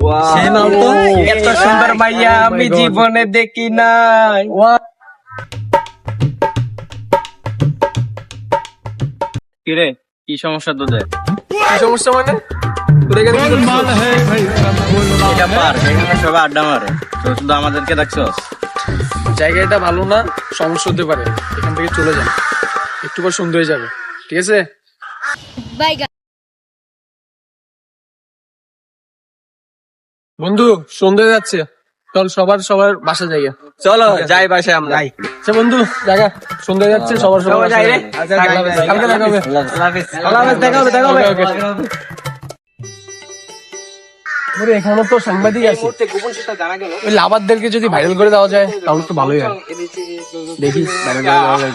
তো। এত সুন্দর মাইয়া আমি জীবনে দেখি নাই। কিরে কি সমস্যা তোদের? কি সমস্যা মানে? আড্ডা মারে। শুধু আমাদেরকে দেখছস? জায়গাটা ভালো না সমস্যা হতে পারে। এখান থেকে চলে যান একটু পর সন্ধ্যে হয়ে যাবে। ঠিক আছে? বন্ধু সন্ধ্যে যাচ্ছে। চল সবার সবার বাসা যাই চলো যাই বাসায় আমরা। আচ্ছা বন্ধু জায়গা সন্ধ্যে যাচ্ছে সবার সবার যাই রে। কালকে দেখা হবে আল্লাহ হাফেজ, দেখা হবে, দেখা হবে। ওকে, ওকে। ওরে, এখানে তো সাংবাদিক আছে। ওই লাভারদেরকে যদি ভাইরাল করে দেওয়া যায় তাহলে তো ভালোই হয়। দেখি ভাইরাল করে দেওয়া যায়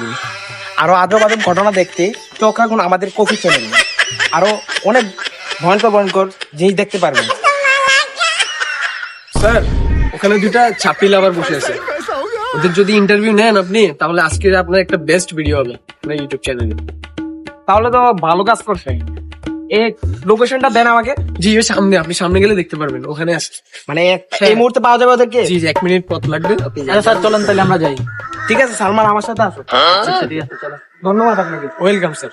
আরও আজব ঘটনা দেখতে চোখ রাখুন আমাদের কফি চ্যানেল আরও অনেক ভয়ঙ্কর ভয়ঙ্কর জিনিস দেখতে পারবেন। স্যার ওখানে দুটা ছাপড়ি লাভার বসে আছে। ওদের যদি ইন্টারভিউ নেন আপনি তাহলে আজকে আপনার একটা বেস্ট ভিডিও হবে আপনার ইউটিউব চ্যানেলে তাহলে তো ভালো কাজ করছে। এই লোকেশনটা দেন আমাকে। জি ওই সামনে আপনি সামনে গেলে দেখতে পারবেন ওখানে আছে মানে এই মুহূর্তে পাওয়া যাবে ওদেরকে? জি জি এক মিনিট পথ লাগবে। আচ্ছা স্যার চলেন তাহলে আমরা যাই। ঠিক আছে সালমান আমার সাথে আসো। আচ্ছা ঠিক আছে চলো। ধন্যবাদ আপনাকে। ওয়েলকাম স্যার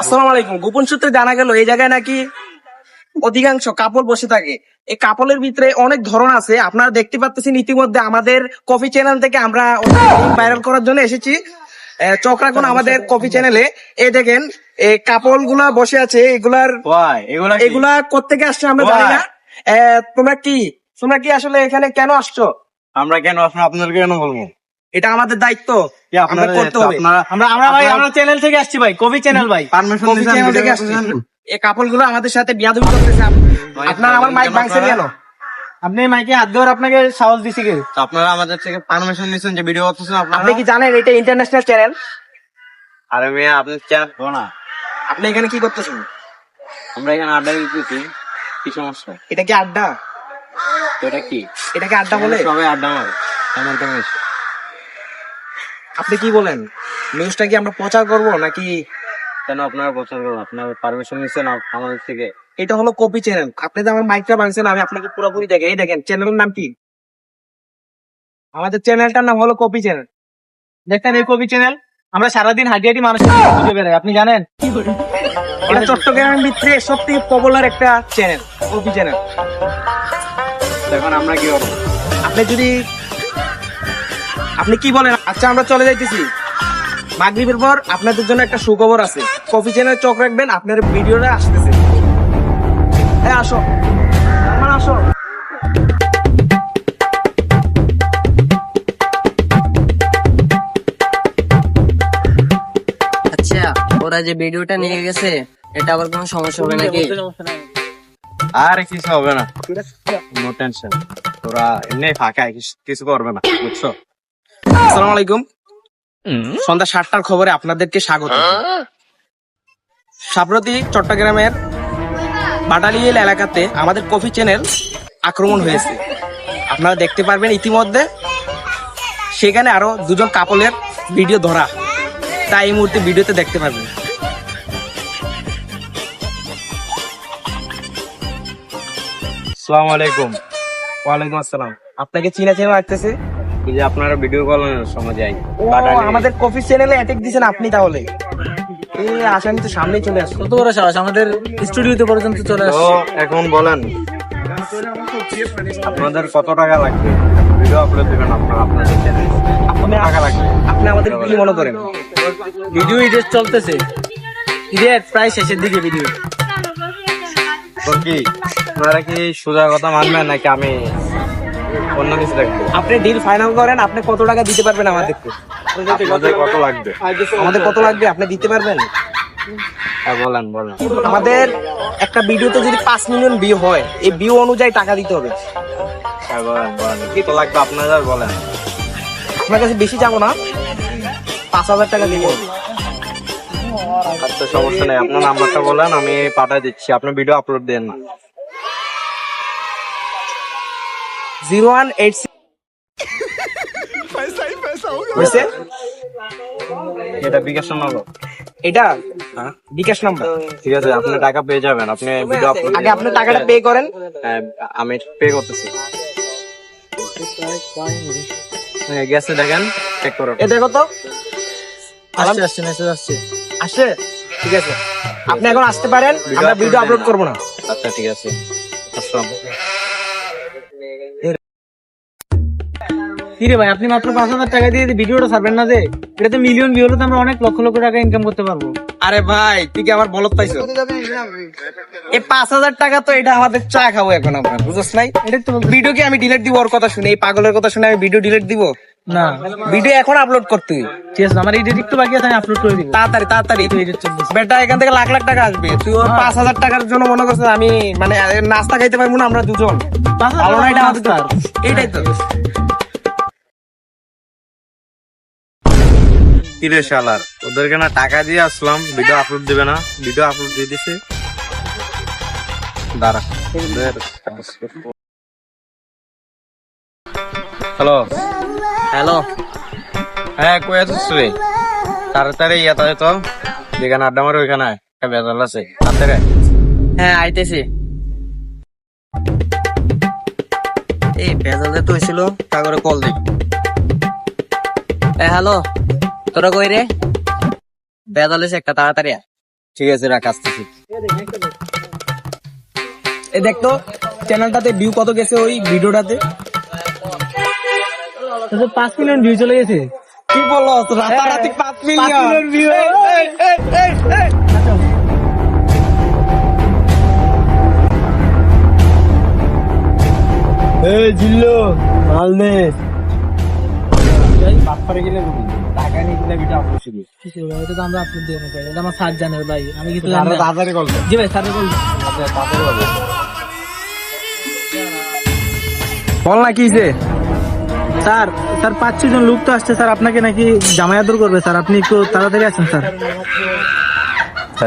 আসসালামু আলাইকুম গোপন সূত্রে জানা গেল এই জায়গায় নাকি অধিকাংশ কাপড় বসে থাকে। এই কাপড়ের ভিতরে অনেক ধরন আছে। আপনারা দেখতে পাচ্ছেন ইতিমধ্যে আমাদের কফি চ্যানেল থেকে আমরা ভাইরাল করার জন্য এসেছি। চোখ রাখুন আমাদের কফি চ্যানেলে। এই দেখেন এই কাপড়গুলা বসে আছে। এগুলার এগুলা এগুলা কোথেকে আসছে আমরা জানি না। তোমরা কি? তোমরা কি আসলে এখানে কেন আসছো? আমরা কেন আসব? আপনাদেরকে কেন বলব? এটা আমাদের দায়িত্ব। আমরা করতে হবে। আমরা আমরা ভাই আমরা চ্যানেল থেকে আসছি ভাই কবি চ্যানেল ভাই। পারমিশন কফি চ্যানেল থেকে আসছি। এই কাপড়গুলো আমাদের সাথে বিয়াদবি করতেছে। আপনারা আমার মাইক ভাঙছেন কেন? আপনি মাইকে হাত দেওয়ার আপনাকে সাহস দিছি কে? আপনারা আমাদের থেকে পারমিশন নিছেন যে ভিডিও করতেছেন আপনারা আপনি কি জানেন এটা ইন্টারন্যাশনাল চ্যানেল আরে মেয়ে আপনি চ্যানেল না। আপনি এখানে কি করতেছেন? আমরা এখানে আড্ডা দিতেছি। কি সমস্যা? এটা কি আড্ডা? তো এটা কি? এটা কি আড্ডা বলে? সবাই আড্ডা মারে। আমার তো বেশ আপনি কি বলেন? নিউজটা কি আমরা প্রচার করব নাকি কেন আপনারা প্রচার করুন আপনার পারমিশন আপ- আমাদের থেকে। এটা হলো কপি চ্যানেল আপনি তো আমার মাইকটা ভাঙছেন আমি আপনাকে পুরোপুরি দেখে এই দেখেন চ্যানেলের নাম কি? আমাদের চ্যানেলটার নাম হলো কপি চ্যানেল দেখেন এই কপি চ্যানেল আমরা সারাদিন হাঁটি হাঁটি মানুষের খুঁজে বেড়াই। আপনি জানেন? এটা চট্টগ্রামের ভিতরে সব থেকে পপুলার একটা চ্যানেল কপি চ্যানেল দেখুন আমরা কি করব? আপনি যদি আপনি কি বলেন? আচ্ছা আমরা চলে যাইতেছি। মাগরিবের পর আপনাদের জন্য একটা সুখবর আছে। কফি চ্যানেল চোখ রাখবেন আপনার ভিডিওটা আসতেছে। হ্যাঁ আসো। আমার আসো। আচ্ছা ওরা যে ভিডিওটা নিয়ে গেছে এটা আবার কোনো সমস্যা হবে নাকি? আর কিছু হবে না। নো টেনশন তোরা এমনি ফাঁকা কিছু- কিছু করবে না বুঝছ? আসসালামু আলাইকুম সন্ধ্যা সাতটার খবরে আপনাদেরকে স্বাগত। সাম্প্রতি চট্টগ্রামের বাটালিয়েল এলাকাতে আমাদের কফি চ্যানেল আক্রমণ হয়েছে। আপনারা দেখতে পারবেন ইতিমধ্যে সেখানে আরও দুজন কাপলের ভিডিও ধরা। তাই এই মুহূর্তে ভিডিওতে দেখতে পারবেন। আসসালামু আলাইকুম ওয়ালাইকুম আসসালাম। আপনাকে চিনা চেনা লাগতেছে? যে আপনারা ভিডিও কলের সময় যাই ও আমাদের কফি চ্যানেলে অ্যাটাক দিয়েছেন আপনি তাহলে। এই আসামি তো সামনেই চলে আসলো কত বড় সাহস? আমাদের স্টুডিওতে পর্যন্ত চলে তো এখন বলেন আপনাদের কত টাকা লাগবে? ভিডিও আপলোড দিবেন আপনারা আপনাদের চ্যানেল আপনি টাকা লাগবে? আপনি আমাদের কি মনে করেন। ভিডিও এডিট চলতেছে। ঈদের প্রায় শেষের দিকে ভিডিও তো কি আপনারা কি সোজা কথা মানবেন নাকি আমি অন্য কিছু দেখব। আপনি ডিল ফাইনাল করেন আপনি কত টাকা দিতে পারবেন আমাদেরকে আপনাদের কত লাগবে? আমাদের কত লাগবে? আপনি দিতে পারবেন? হ্যাঁ বলেন বলেন। আমাদের একটা ভিডিওতে যদি পাঁচ মিলিয়ন ভিউ হয় এই ভিউ অনুযায়ী টাকা দিতে হবে। হ্যাঁ বলেন বলেন। কত লাগবে আপনাদের বলেন। আপনার কাছে বেশি যাব না? পাঁচ হাজার টাকা দিব। আচ্ছা সমস্যা নেই। আপনার নাম্বারটা বলেন আমি পাঠিয়ে দিচ্ছি। আপনার ভিডিও আপলোড দেন না। জিরো ওয়ান এইট হয়েছে? এটা বিকাশ নম্বর। এটা? বিকাশ নাম্বার। ঠিক আছে আপনি টাকা পেয়ে যাবেন আপনি ভিডিও আপলোড আগে আপনি টাকাটা পে করেন। হ্যাঁ, আমি পে করতেছি। হ্যাঁ, গেছে দেখেন চেক করুন এ দেখো তো। আসছে আসছে মেসেজ আসছে। আসে ঠিক আছে। আপনি এখন আসতে পারেন আমরা ভিডিও আপলোড করব না। আচ্ছা ঠিক আছে। আসসালাম কি রে ভাই আপনি মাত্র পাঁচ হাজার টাকা দিয়ে ভিডিওটা ছাড়বেন না যে। এটাতে মিলিয়ন ভিউ হলে তো আমরা অনেক লক্ষ লক্ষ টাকা ইনকাম করতে পারব। আরে ভাই তুই কি আমার বলত পাইছো? এই পাঁচ হাজার টাকা তো এটা আমাদের চা খাব এখন আমরা বুঝছ নাই? এটা তো ভিডিও কি আমি ডিলিট দিব ওর কথা শুনে? এই পাগলের কথা শুনে আমি ভিডিও ডিলিট দিব? না। ভিডিও এখন আপলোড করতে ঠিক আছে আমার এডিট একটু বাকি আছে আমি আপলোড করে দিব। তাড়াতাড়ি তাড়াতাড়ি। বেটা এখান থেকে লাখ লাখ টাকা আসবে। তুই ওর হ্যাঁ। পাঁচ হাজার টাকার জন্য মনে করছিস আমি মানে নাস্তা খাইতে পারব না আমরা দুজন। পাঁচ হাজার ভালো না এটা টাকা আমাদের নাস্তার। এইটাই তো। কিরে শালার? ওদেরকে না টাকা দিয়ে আসলাম ভিডিও আপলোড দিবে না। ভিডিও আপলোড দিয়ে দিছে। দাঁড়া হ্যালো হ্যালো হ্যাঁ কই আছিস রে তাড়াতাড়ি ইয়াতে তো যেখানে আড্ডা মারো ওইখানে একটা বেজাল আছে। তাড়াতাড়ি হ্যাঁ আইতেছি। এই বেজালে তো হয়েছিল তারপরে কল দিই। হ্যালো তোরা কই রে? হয়েছে একটা তাড়াতাড়ি আয়। ঠিক আছে রাখ আসতেছি। এ দেখতো চ্যানেলটাতে ভিউ কত গেছে ওই ভিডিওটাতে? পাঁচ মিলিয়ন ভিউ চলে গেছে। কি বলো রাতারাতি পাঁচ মিলিয়ন million view। এই, এই, এই, এই, এই। এই জিল্লো মাল নে। বাপ্পারে গেলে স্যার বল না কি হইছে? স্যার স্যার পাঁচ ছজন লোক তো আসছে স্যার আপনাকে নাকি জামাই আদর করবে স্যার আপনি একটু তাড়াতাড়ি আসেন স্যার।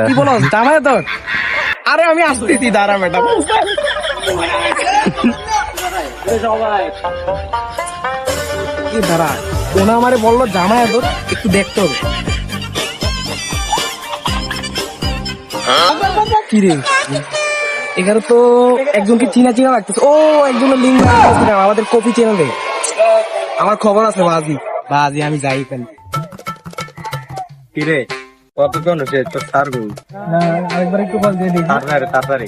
কি বলো জামাই তোর আরে আমি আসতেছি দাঁড়া ম্যাডাম। কি দাঁড়া? ওনা আমারে বলল জামাই তোর একটু দেখতে হবে। কি রে? এখানে তো একজনকে চিনা চিনা লাগতেছে। ও একজনের লিঙ্ক আমাদের কপি চ্যানেলে। আমার খবর আছে বাজি। বাজি আমি যাই এখানে। কিরে কতক্ষণ হচ্ছে? তোর সার গু আরেকবার একটু কল দিয়ে দিই তাড়াতাড়ি তাড়াতাড়ি